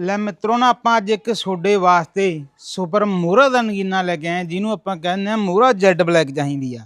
ਲੈ ਮਿੱਤਰੋ ਨਾ ਆਪਾਂ ਅੱਜ ਇੱਕ ਛੋਡੇ ਵਾਸਤੇ ਸੁਪਰ ਮੋਹਰਾ ਦਾ ਨਗੀਨਾ ਲੈ ਕੇ ਆਏ ਜਿਹਨੂੰ ਆਪਾਂ ਕਹਿੰਦੇ ਆ ਮੋਹਰਾ ਜੈਡ ਬਲੈਕ ਚਾਹੀਦੀ ਆ।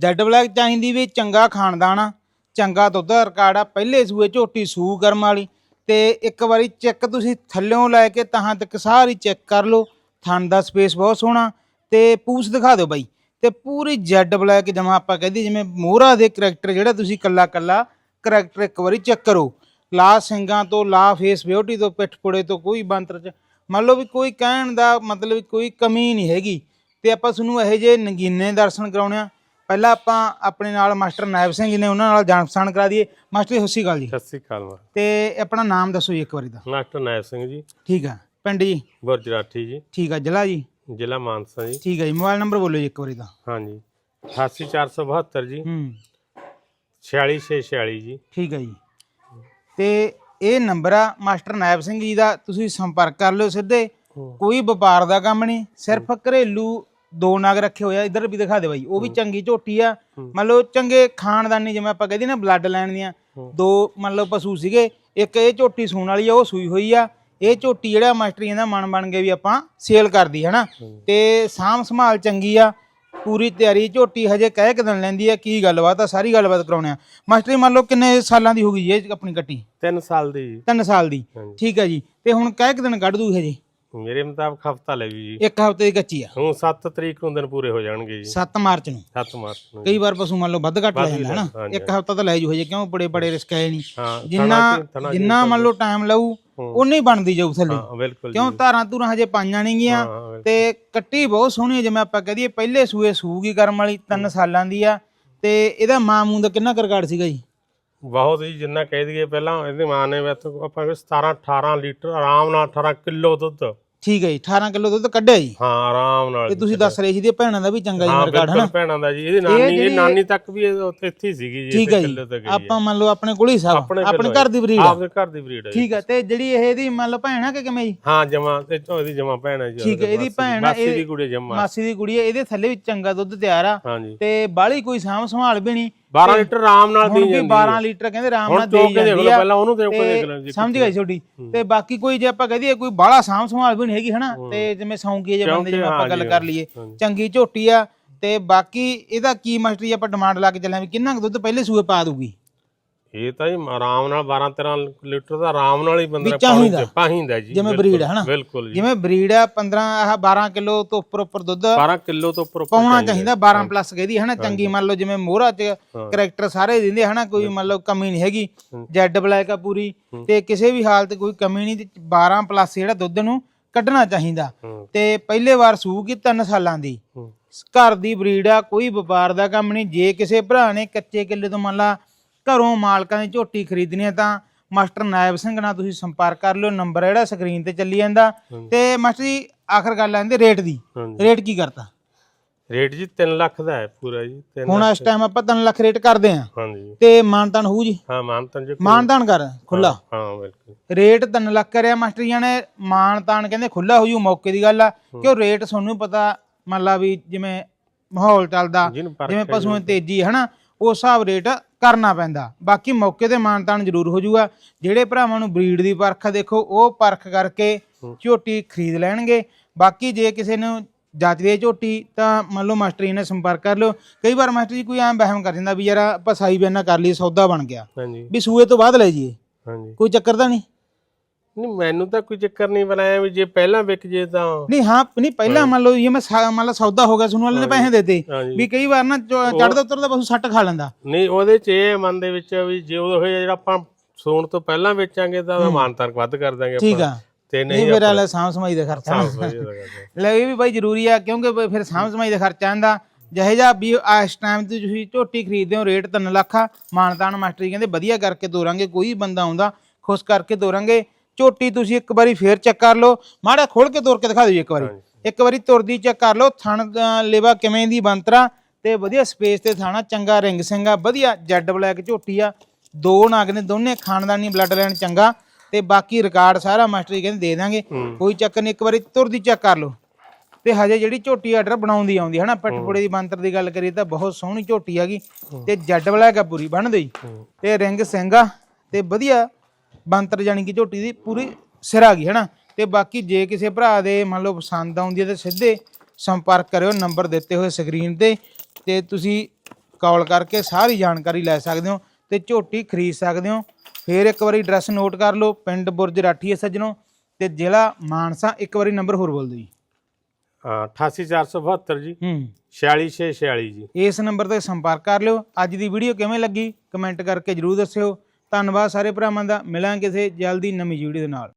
ਜੈਡ ਬਲੈਕ ਚਾਹੀਦੀ ਵੀ ਚੰਗਾ ਖਾਨਦਾਨ ਆ ਚੰਗਾ ਦੁੱਧ ਦਾ ਰਿਕਾਰਡ ਆ ਪਹਿਲੇ ਸੂਏ ਝੋਟੀ ਸੂ ਕਰਮ ਵਾਲੀ। ਤੇ ਇੱਕ ਵਾਰੀ ਚੈੱਕ ਤੁਸੀਂ ਥੱਲਿਓਂ ਲੈ ਕੇ ਤਹਾਂ ਤੱਕ ਸਾਰੀ ਚੈੱਕ ਕਰ ਲਓ ਥਣ ਦਾ ਸਪੇਸ ਬਹੁਤ ਸੋਹਣਾ। ਤੇ ਪੂਛ ਦਿਖਾ ਦਿਓ ਬਾਈ। ਤੇ ਪੂਰੀ ਜੈਡ ਬਲੈਕ ਜਮਾ ਆਪਾਂ ਕਹਿੰਦੇ ਜਿਵੇਂ ਮੋਹਰਾ ਦੇ ਕਰੈਕਟਰ ਜਿਹੜਾ ਤੁਸੀਂ ਕੱਲਾ ਕੱਲਾ ਕਰੈਕਟਰ ਇੱਕ ਵਾਰੀ ਚੈੱਕ ਕਰੋ। ਲਾ ਸਿੰਘਾਂ ਤੋਂ ਲਾ ਫੇਸ ਬਿਊਟੀ ਤੋਂ ਪਿੱਠ ਪੁੜੇ ਤੋਂ ਕੋਈ ਬੰਤਰ ਚ। ਮੰਨ ਲਓ ਵੀ ਕੋਈ ਕਹਿਣ ਦਾ ਮਤਲਬ ਕੋਈ ਕਮੀ ਨਹੀਂ ਹੈਗੀ ਤੇ ਆਪਾਂ ਤੁਹਾਨੂੰ ਇਹੋ ਜਿਹੇ ਨਗੀਨੇ ਦਰਸ਼ਨ ਕਰਾਉਣੇ ਆ। ਪਹਿਲਾਂ ਆਪਾਂ ਆਪਣੇ ਨਾਲ ਮਾਸਟਰ ਨਾਇਬ ਸਿੰਘ ਜੀ ਨੇ ਉਹਨਾਂ ਨਾਲ ਜਾਣ ਪਛਾਣ ਕਰਾ ਦਈਏ। ਮਾਸਟਰ ਜੀ ਸਤਿ ਸ਼੍ਰੀ ਅਕਾਲ ਜੀ। ਸਤਿ ਸ੍ਰੀ ਅਕਾਲ ਤੇ ਆਪਣਾ ਨਾਮ ਦੱਸੋ ਜੀ ਇੱਕ ਵਾਰੀ ਦਾ। ਮਾਸਟਰ ਨਾਇਬ ਸਿੰਘ ਜੀ। ਠੀਕ ਆ। ਪਿੰਡ ਜੀ? ਬੁਰਜਰਾਠੀ ਜੀ। ਠੀਕ ਆ। ਜ਼ਿਲ੍ਹਾ ਜੀ? ਜ਼ਿਲ੍ਹਾ ਮਾਨਸਾ ਜੀ। ਠੀਕ ਆ ਜੀ। ਮੋਬਾਈਲ ਨੰਬਰ ਬੋਲੋ ਜੀ ਇੱਕ ਵਾਰੀ ਦਾ। ਹਾਂਜੀ। 88472 ਜੀ। ਹੂੰ। 46646 ਜੀ। ਠੀਕ ਆ ਜੀ। ਤੇ ਇਹ ਨੰਬਰ ਆ ਮਾਸਟਰ ਨਾਇਬ ਸਿੰਘ ਜੀ ਦਾ ਤੁਸੀਂ ਸੰਪਰਕ ਕਰ ਲਿਓ ਸਿੱਧੇ। ਕੋਈ ਵਪਾਰ ਦਾ ਕੰਮ ਨਹੀਂ ਸਿਰਫ ਘਰੇਲੂ ਦੋ ਨਗ ਰੱਖੇ ਹੋਏ ਆ ਇਧਰ ਵੀ ਦਿਖਾ ਦੇ ਬਾਈ ਉਹ ਵੀ ਚੰਗੀ ਝੋਟੀ ਆ। ਮੰਨ ਲਓ ਚੰਗੇ ਖਾਨਦਾਨੀ ਜਿਵੇਂ ਆਪਾਂ ਕਹਦੇ ਨਾ ਬਲੱਡ ਲਾਈਨ ਦੀਆਂ ਦੋ ਮੰਨ ਲਓ ਪਸ਼ੂ ਸੀਗੇ ਇੱਕ ਇਹ ਝੋਟੀ ਸੂਣ ਵਾਲੀ ਆ ਉਹ ਸੂਈ ਹੋਈ ਆ। ਇਹ ਝੋਟੀ ਜਿਹੜਾ ਮਾਸਟਰੀਆਂ ਦਾ ਮਨ ਬਣ ਗਿਆ ਵੀ ਆਪਾਂ ਸੇਲ ਕਰਦੀ ਹਨਾ? ਤੇ ਸਾਂਭ ਸੰਭਾਲ ਚੰਗੀ ਆ ਪੂਰੀ ਤਿਆਰੀ ਝੋਟੀ ਹਜੇ ਕਹਿ ਕਿ ਦਿਨ ਲੈਂਦੀ ਆ ਕੀ ਗੱਲਬਾਤ ਆ ਸਾਰੀ ਗੱਲਬਾਤ ਕਰਾਉਣੇ ਆ। ਮਾਸਟਰੀ ਮੰਨ ਲਓ ਕਿੰਨੇ ਸਾਲਾਂ ਦੀ ਹੋ ਗਈ ਇਹ ਆਪਣੀ ਕੱਟੀ? 3 ਸਾਲ ਦੀ। ਜੀ 3 ਸਾਲ ਦੀ। ਹਾਂਜੀ। ਠੀਕ ਹੈ ਜੀ। ਤੇ ਹੁਣ ਕਹਿ ਕਿ ਦਿਨ ਕੱਢ ਦੂ ਹਜੇ? ਮੇਰੇ ਮੁਤਾਬਕ ਹਫਤਾ ਲੈ ਵੀ ਜੀ। ਇੱਕ ਹਫ਼ਤੇ ਦੀ ਕੱਚੀ ਆ। ਹੁਣ 7 ਤਰੀਕ ਨੂੰ ਦਿਨ ਪੂਰੇ ਹੋ ਜਾਣਗੇ ਜੀ। 7 ਮਾਰਚ ਨੂੰ? 7 ਮਾਰਚ ਨੂੰ। ਕਈ ਵਾਰ ਪਸ਼ੂ ਮੰਨ ਲਓ ਵੱਧ ਘੱਟ ਲੈ ਜਾਂਦਾ ਹਨਾ ਹਾਂਜੀ, ਇੱਕ ਹਫ਼ਤਾ ਤਾਂ ਲੈ ਜੂ ਹਜੇ ਕਿਉਂ ਬੜੇ ਬੜੇ ਰਿਸਕ ਹੈ ਨਹੀਂ। ਹਾਂ ਜਿੰਨਾ ਥਣਾ ਥਣਾ ਜਿੰਨਾ ਮੰਨ ਲਓ ਟਾਈਮ ਲਊ ਉਨੀ ਬਣਦੀ ਜਾਊ ਥੱਲੇ। ਹਾਂ ਬਿਲਕੁਲ ਕਿਉਂ? ਧਾਰਾਂ ਧੂਰਾਂ ਹਜੇ ਪਾਈਆਂ ਨਹੀਂ ਗੀਆਂ। ਤੇ ਕੱਟੀ ਬਹੁਤ ਸੋਹਣੀ ਹੈ ਜਿਵੇਂ ਆਪਾਂ ਕਹਦੀਏ ਪਹਿਲੇ ਸੂਏ ਸੂਗੀ ਕਰਮ ਵਾਲੀ 3 ਸਾਲਾਂ ਦੀ ਆ। ਤੇ ਇਹਦਾ ਮਾਂ ਮੂੰਹ ਦਾ ਕਿੰਨਾ ਕੁ ਰਿਕਾਰਡ ਸੀਗਾ ਜੀ? ਬਹੁਤ ਜੀ ਜਿੰਨਾ ਕਹਿ ਦਈਏ ਪਹਿਲਾਂ ਇਹਦੀ ਮਾਂ ਨੇ ਵੈਸੇ ਆਪਾਂ ਕੋਈ 17 18 ਲੀਟਰ ਆਰਾਮ ਨਾਲ 18 ਕਿਲੋ ਦੁੱਧ। ਠੀਕ ਹੈ ਜੀ 18 ਕਿਲੋ ਦੁੱਧ ਕੱਢਿਆ ਜੀ। ਹਾਂ ਆਰਾਮ ਨਾਲ ਤੇ ਤੁਸੀਂ ਦੱਸ ਰਹੇ ਸੀ ਦੀ ਭੈਣਾਂ ਦਾ ਵੀ ਚੰਗਾ ਜੀ ਹਾਂ ਰਿਕਾਰਡ ਹਨਾ? ਭੈਣਾਂ ਦਾ ਜੀ ਇਹਦੀ ਨਾਨੀ ਇਹ ਨਾਨੀ ਤੱਕ ਵੀ ਇਹ ਉੱਥੇ ਇੱਥੇ ਹੀ ਸੀਗੀ ਜੀ ਠੀਕ ਹੈ ਜੀ। ਆਪਾਂ ਮੰਨ ਲਓ ਆਪਣੇ ਕੋਲ ਹੀ ਸਭ ਆਪਣੇ ਘਰ ਦੀ ਬਰੀਡ ਆਪਦੇ ਘਰ ਦੀ ਬਰੀਡ ਹੈ। ਠੀਕ ਹੈ ਤੇ ਜਿਹੜੀ ਇਹ ਇਹਦੀ ਮੰਨ ਲਓ ਭੈਣ ਆ ਕਿ ਕਿਵੇਂ ਜੀ? ਹਾਂ ਜਮਾ ਤੇ ਇਹਦੀ ਜਮਾ ਭੈਣ ਹੈ ਜੀ ਠੀਕ ਹੈ, ਇਹਦੀ ਮਾਸੀ ਭੈਣ ਆ, ਮਾਸੀ ਦੀ ਇਹ- ਕੁੜੀ ਜਮਾ। ਮਾਸੀ ਦੀ ਕੁੜੀ ਹੈ ਇਹਦੇ ਥੱਲੇ ਵੀ ਚੰਗਾ ਦੁੱਧ ਤਿਆਰ ਆ। ਤੇ ਬਾਹਲੀ ਕੋਈ ਸਾਂਭ ਸੰਭਾਲ ਵੀ ਨਹੀਂ। 12 ਲੀਟਰ ਆਰਾਮ ਨਾਲ ਦੀ ਵੀ ਜਾਂਦੀ 12 ਲੀਟਰ ਕਹਿੰਦੇ ਆਰਾਮ ਨਾਲ ਦੇ ਦੇਖ ਜਾਂਦੀ ਆ। ਪਹਿਲਾਂ ਉਹਨੂੰ ਦੇਖ ਤੇ ਜੀ ਸਮਝ ਗਈ ਛੋਟੀ? ਤੇ ਬਾਕੀ ਕੋਈ ਜੇ ਆਪਾਂ ਕਹਦੀਏ ਕੋਈ ਬਾਹਲਾ ਸਾਂਭ ਸੰਭਾਲ ਵੀ ਨਹੀਂ ਹੈਗੀ ਹਨਾ? ਤੇ ਜਿਵੇਂ ਸੌਂਕੀ ਜੇ ਬੰਦੇ ਜਿਵੇਂ ਆਪਾਂ ਗੱਲ ਕਰ ਲਈਏ। ਚੰਗੀ ਝੋਟੀ ਆ ਤੇ ਬਾਕੀ ਇਹਦਾ ਕੀ ਮਾਸਟਰੀ ਆਪਾਂ ਡਿਮਾਂਡ ਲਾ ਕੇ ਚੱਲਿਆ ਵੀ ਕਿੰਨਾ ਕੁ ਦੁੱਧ ਪਹਿਲੇ ਸੂਏ ਪਾ ਦੂਗੀ ਇਹ ਤਾਂ ਜੀ ਆਰਾਮ ਨਾਲ 12 13 ਲੀਟਰ ਦਾ ਆਰਾਮ ਨਾਲ ਹੀ ਬੰਦਾ ਚਾਹੀਦਾ। ਪਾਹੀਦਾ ਜੀ ਜਿਵੇਂ ਬਿਲਕੁਲ, breed ਹੈ ਹਨਾ? ਬਿਲਕੁਲ ਜੀ। ਜਿਵੇਂ ਬਰੀਡ ਆ 15 ਆਹ 12 ਕਿਲੋ ਤੋਂ ਉੱਪਰ ਉੱਪਰ ਦੁੱਧ 12 ਕਿਲੋ ਤੋਂ ਉੱਪਰ ਉੱਪਰ ਪਾਉਣਾ ਚਾਹੀਦਾ। 12 ਪਲੱਸ ਕਹਦੀ ਹਨਾ? ਚੰਗੀ ਮੰਨ ਲਓ ਜਿਵੇਂ ਮੋਹਰਾ ਚ ਕਰੈਕਟਰ ਸਾਰੇ ਦਿੰਦੇ ਹਨਾ? ਕੋਈ ਮੰਨ ਲਓ ਕਮੀ ਨਹੀਂ ਹੈਗੀ ਜੈਡ ਬਲੈਕ ਆ ਪੂਰੀ ਤੇ ਕਿਸੇ ਵੀ ਹਾਲਤ ਕੋਈ ਕਮੀ ਨਹੀਂ ਤੇ 12 ਪਲੱਸ ਜਿਹੜਾ ਦੁੱਧ ਨੂੰ ਕੱਢਣਾ ਚਾਹੀਦਾ। ਹੂੰ। ਤੇ ਪਹਿਲੇ ਵਾਰ ਸੂਗੀ 3 ਸਾਲਾਂ ਦੀ। ਹੂੰ। ਘਰ ਦੀ ਬਰੀਡ ਆ ਕੋਈ ਵਪਾਰ ਦਾ ਕੰਮ ਨਹੀਂ ਜੇ ਕਿਸੇ ਭਰਾ ਨੇ ਕੱਚੇ ਕਿੱਲੇ ਤੋਂ ਮੰਨ ਲਾ ਘਰੋਂ ਮਾਲਕਾਂ ਦੀ ਝੋਟੀ ਖਰੀਦਣੀ ਹੈ ਤਾਂ ਮਾਸਟਰ ਨਾਇਬ ਸਿੰਘ ਨਾਲ ਤੁਸੀਂ ਸੰਪਰਕ ਕਰ ਲਿਓ ਨੰਬਰ ਜਿਹੜਾ ਸਕਰੀਨ ਤੇ ਚੱਲੀ ਜਾਂਦਾ। ਤੇ ਮਾਸਟਰ ਜੀ ਆਖਰ ਗੱਲ ਆਂਦੇ ਰੇਟ ਦੀ। ਰੇਟ ਕੀ ਕਰਤਾ? ਰੇਟ ਜੀ 3 ਲੱਖ ਦਾ ਹੈ ਪੂਰਾ ਜੀ 3 ਹੁਣ ਇਸ ਟਾਈਮ ਆਪਾਂ 3 ਲੱਖ ਰੇਟ ਕਰਦੇ ਆਂ। ਹਾਂਜੀ। ਤੇ ਮਾਨਤਾਨ ਹੋਊ ਜੀ? ਹਾਂ ਮਾਨਤਨ ਜੀ ਮਾਨਤਾਨ ਕਰ ਖੁੱਲਾ ਹਾਂ ਬਿਲਕੁਲ। ਰੇਟ 3 ਲੱਖ ਕਰਿਆ ਮਾਸਟਰ ਜੀ ਨੇ ਮਾਨਤਾਨ ਕਹਿੰਦੇ ਖੁੱਲਾ ਹੋ ਜੂ ਮੌਕੇ ਦੀ ਗੱਲ ਆ। ਕਿਉਂ ਰੇਟ ਤੁਹਾਨੂੰ ਪਤਾ ਮੰਨ ਲਾ ਵੀ ਜਿਵੇਂ ਮਾਹੌਲ ਚੱਲਦਾ ਜਿਵੇਂ ਪਸ਼ੂਆਂ ਤੇਜ਼ੀ ਹੈ ਹਨਾ? ਉਸ ਹਿਸਾਬ ਰੇਟ ਕਰਨਾ ਪੈਂਦਾ। ਬਾਕੀ ਮੌਕੇ ਤੇ ਮਾਨਤਾਨ ਜ਼ਰੂਰ ਹੋ ਜੂਗਾ ਜਿਹੜੇ ਭਰਾਵਾਂ ਨੂੰ ਬਰੀਡ ਦੀ ਪਰਖ ਦੇਖੋ ਉਹ ਪਰਖ ਕਰਕੇ ਝੋਟੀ ਖਰੀਦ ਲੈਣਗੇ। ਬਾਕੀ ਜੇ ਕਿਸੇ ਨੂੰ ਜੱਜਦੀ ਹੈ ਝੋਟੀ ਤਾਂ ਮੰਨ ਲਓ ਮਾਸਟਰ ਜੀ ਨਾਲ ਸੰਪਰਕ ਕਰ ਲਿਓ। ਕਈ ਵਾਰ ਮਾਸਟਰ ਜੀ ਕੋਈ ਐਂ ਵਹਿਮ ਕਰ ਜਾਂਦਾ ਵੀ ਯਾਰ ਆਪਾਂ ਸਾਈ ਬਿਆਨਾ ਕਰ ਲਈ ਸੌਦਾ ਬਣ ਗਿਆ। ਹਾਂਜੀ। ਵੀ ਸੂਏ ਤੋਂ ਬਾਅਦ ਲੈ ਜੀਏ ਹਾਂਜੀ। ਕੋਈ ਚੱਕਰ ਤਾਂ ਨਹੀਂ? ਨਹੀਂ ਮੈਨੂੰ ਤਾਂ ਕੋਈ ਚੱਕਰ ਨਹੀਂ ਬਣਾਇਆ ਵੀ ਜੇ ਪਹਿਲਾਂ ਵਿਕ ਜੇ ਤਾਂ। ਨਹੀਂ ਹਾਂ ਨਹੀਂ ਪਹਿਲਾਂ ਮੰਨ ਲਓ ਇਹ ਮੈਂ ਸਾ- ਮੰਨ ਲਓ ਸੌਦਾ ਹੋ ਗਿਆ ਸੁਣ ਵਾਲੇ ਨੇ ਪੈਸੇ ਦੇਤੇ ਹਾਂਜੀ ਵੀ ਕਈ ਵਾਰ ਨਾ ਚੜਦਾ ਉਤਰਦਾ ਪਸ਼ੂ ਸੱਟ ਖਾ ਲੈਂਦਾ। ਨਹੀਂ ਉਹਦੇ ਚ ਇਹ ਹੈ ਮਨ ਦੇ ਵਿੱਚ ਵੀ ਜੇ ਉਹ ਹੋਇਆ ਜਿਹੜਾ ਆਪਾਂ ਸੂਣ ਤੋਂ ਪਹਿਲਾਂ ਵੇਚਾਂਗੇ ਤਾਂ ਉਹਦਾ ਮਾਨਤਨ ਵੱਧ ਕਰ ਦਾਂਗੇ ਠੀਕ ਆਪਾਂ ਆ। ਤੇ ਨਹੀਂ ਫਿਰ ਵਾਲਾ ਸਾਂਭ ਸਮਾਈ ਦਾ ਖਰਚਾ। ਸਾਫ਼ ਵਧੀਆ ਲੱਗਦਾ ਲੈ ਇਹ ਵੀ ਬਾਈ ਜ਼ਰੂਰੀ ਆ ਕਿਉਂਕਿ ਫਿਰ ਸਾਂਭ ਸਮਾਈ ਦਾ ਖਰਚਾ ਆਂਦਾ। ਜਿਹੇ ਜਾ ਵੀ ਇਸ ਟਾਈਮ ਤੇ ਤੁਸੀਂ ਝੋਟੀ ਖਰੀਦਦੇ ਹੋ ਰੇਟ 3 ਲੱਖ ਆ। ਮਾਨਤਾਨ ਮਾਸਟਰੀ ਕਹਿੰਦੇ ਵਧੀਆ ਕਰਕੇ ਤੋਰਾਂਗੇ ਕੋਈ ਬੰਦਾ ਆਉਂਦਾ ਖੁਸ਼ ਕਰਕੇ ਤੋਰਾਂਗੇ। ਝੋਟੀ ਤੁਸੀਂ ਇੱਕ ਵਾਰੀ ਫੇਰ ਚੈੱਕ ਕਰ ਲਓ। ਮਾੜਾ ਖੋਲ ਕੇ ਤੋਰ ਕੇ ਦਿਖਾ ਦਿਓ ਇੱਕ ਵਾਰੀ। ਇੱਕ ਵਾਰੀ ਤੁਰਦੀ ਚੈੱਕ ਕਰ ਲਓ ਥਣ ਲੇਵਾ ਕਿਵੇਂ ਦੀ ਬੰਤਰਾ ਤੇ ਵਧੀਆ ਸਪੇਸ ਤੇ ਥਾਣਾ ਚੰਗਾ ਰਿੰਗ ਸਿੰਘ ਆ ਵਧੀਆ ਜੈਡ ਬਲੈਕ ਝੋਟੀ ਆ। ਦੋ ਨਾਗ ਨੇ ਦੋਨੇ ਖਾਨਦਾਨੀ ਬਲੱਡ ਲਾਈਨ ਚੰਗਾ ਤੇ ਬਾਕੀ ਰਿਕਾਰਡ ਸਾਰਾ ਮਾਸਟਰ ਜੀ ਕਹਿੰਦੇ ਦੇ ਦਾਂਗੇ। ਕੋਈ ਚੱਕਰ ਨਹੀਂ ਇੱਕ ਵਾਰੀ ਤੁਰਦੀ ਚੈੱਕ ਕਰ ਲਓ। ਤੇ ਹਜੇ ਜਿਹੜੀ ਝੋਟੀ ਆਰਡਰ ਬਣਾਉਂਦੀ ਆਉਂਦੀ ਹੈ। ਨਾ ਪਟਪੁੜੇ ਦੀ ਬੰਤਰ ਦੀ ਗੱਲ ਕਰੀਏ ਤਾਂ ਬਹੁਤ ਸੋਹਣੀ ਝੋਟੀ ਹੈਗੀ ਤੇ ਜੱਡ ਬਲੈਕ ਆ ਪੂਰੀ ਬਣਦੀ। ਤੇ ਰਿੰਗ ਸਿੰਘ ਆ ਤੇ ਵਧੀਆ ਬੰਤਰ ਜਾਨੀ ਕਿ ਝੋਟੀ ਦੀ ਪੂਰੀ ਸਿਰ ਆ ਗਈ ਹੈ ਨਾ ਤੇ ਬਾਕੀ ਜੇ ਕਿਸੇ ਭਰਾ ਦੇ ਮੰਨ ਲਓ ਪਸੰਦ ਆਉਂਦੀ ਹੈ ਤਾਂ ਸਿੱਧੇ ਸੰਪਰਕ ਕਰਿਓ ਨੰਬਰ ਦਿੱਤੇ ਹੋਏ ਸਕਰੀਨ ਤੇ ਤੇ ਤੁਸੀਂ ਕਾਲ ਕਰਕੇ ਸਾਰੀ ਜਾਣਕਾਰੀ ਲੈ ਸਕਦੇ ਹੋ ਤੇ ਝੋਟੀ ਖਰੀਦ ਸਕਦੇ ਹੋ। ਫੇਰ ਇੱਕ ਵਾਰੀ ਐਡਰੈਸ ਨੋਟ ਕਰ ਲਓ ਪਿੰਡ ਬੁਰਜ ਰਾਠੀ ਸੱਜਣੋ ਤੇ ਜ਼ਿਲ੍ਹਾ ਮਾਨਸਾ ਇੱਕ ਵਾਰੀ ਨੰਬਰ ਹੋਰ ਬੋਲ ਦਿਓ ਜੀ। ਹਾਂ 88472 ਜੀ। ਹੂੰ। 46646 ਜੀ। ਇਸ ਨੰਬਰ ਤੇ ਸੰਪਰਕ ਕਰ ਲਿਓ। ਅੱਜ ਦੀ ਵੀਡੀਓ ਕਿਵੇਂ ਲੱਗੀ? ਕਮੈਂਟ ਕਰਕੇ ਜਰੂਰ ਦੱਸਿਓ। ਧੰਨਵਾਦ ਸਾਰੇ ਭਰਾਵਾਂ ਦਾ। ਮਿਲਾਂਗੇ ਕਿਸੇ ਜਲਦੀ ਨਵੀਂ ਵੀਡੀਓ ਦੇ ਨਾਲ।